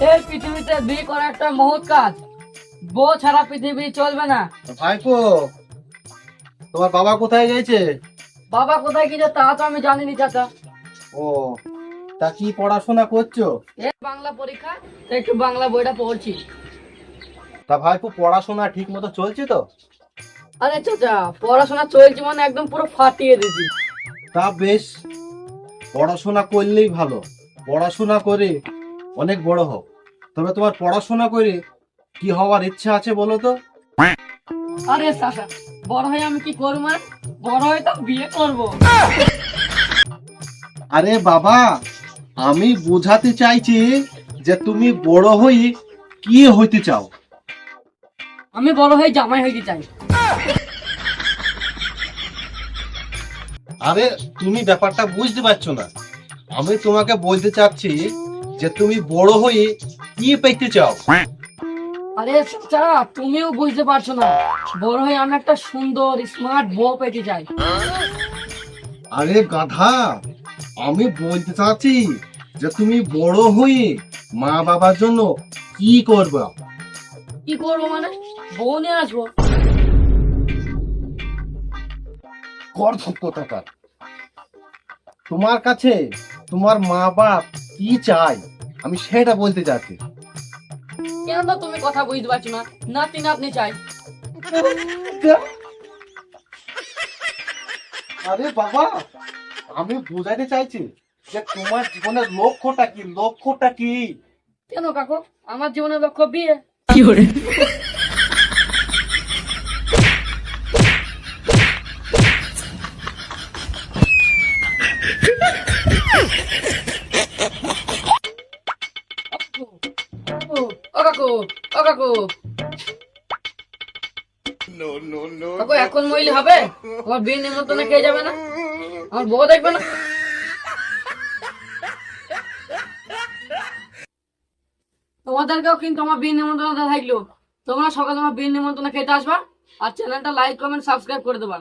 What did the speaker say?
বয়সে বিয়ে করা একটা মহৎ কাজ। বউ ছাড়া পৃথিবী চলবে না। ভাইপো তোমার বাবা কোথায় গেছে? বাবা কোথায় গিয়েছে তা তো আমি জানিনি চাচা। ও তা কি পড়াশোনা করছ? এ বাংলা পরীক্ষা তো একটু বাংলা বইটা পড়ছি। তা ভাইপো পড়াশোনা ঠিক মতো চলছে তো? আরে চাচা পড়াশোনা চলছে মানে একদম পুরো ফাটিয়ে দিছি তা বেশ পড়াশোনা করলেই ভালো। পড়াশোনা করে অনেক বড় হোক তবে তোমার পড়াশোনা করে কি হওয়ার ইচ্ছা আছে বলো তো? আরে চাচা বড় হয়ে আমি কি করব? বড় হয়ে তো বিয়ে করব। আরে বাবা আমি বোঝাতে চাইছি যে তুমি বড় হয়ে কি হইতে চাও? আমি বড় হয়ে জামাই হইতে চাই। আরে তুমি ব্যাপারটা বুঝতে পারছ না। আমি তোমাকে বলতে চাচ্ছি যে তুমি বড় হয়ে কি পেতে চাও। আরে চাচা তুমিও বুঝতে পারছ না। বড় হয়ে আমি একটা সুন্দর স্মার্ট বউ পেতে চাই। আরে গাধা আমি বলতে চাচ্ছি যে তুমি বড় হয়ে মা বাবার জন্য কি করবে? কি করব মানে? বউ নিয়ে আসব। সত্যতাকার তোমার কাছে তোমার মা বাপ কি চাই আমি সেটা বলতে চাচ্ছি। কেন তুমি কথা বুঝতে পারছি না? নাতি নাতনি চাই। আরে বাবা আমি বোঝাতে চাইছি যে তোমার জীবনের লক্ষ্যটা কি? লক্ষ্যটা কি? কেন কাকু? আমার জীবনের লক্ষ্য বিয়ে। ও ও কাকু। কাকু এখন হবে? আমার বিয়ে নিমন্ত্রণে খেয়ে যাবে না? আমার বউ দেখবে না? তোমাদেরকেও কিন্তু আমার বিয়ে নিমন্ত্রণ থাকল। তোমরা সকালে আমার বিয়ে নিমন্ত্রণ খেতে আসবা। আর চ্যানেলটা লাইক কমেন্ট সাবস্ক্রাইব করে দেবা।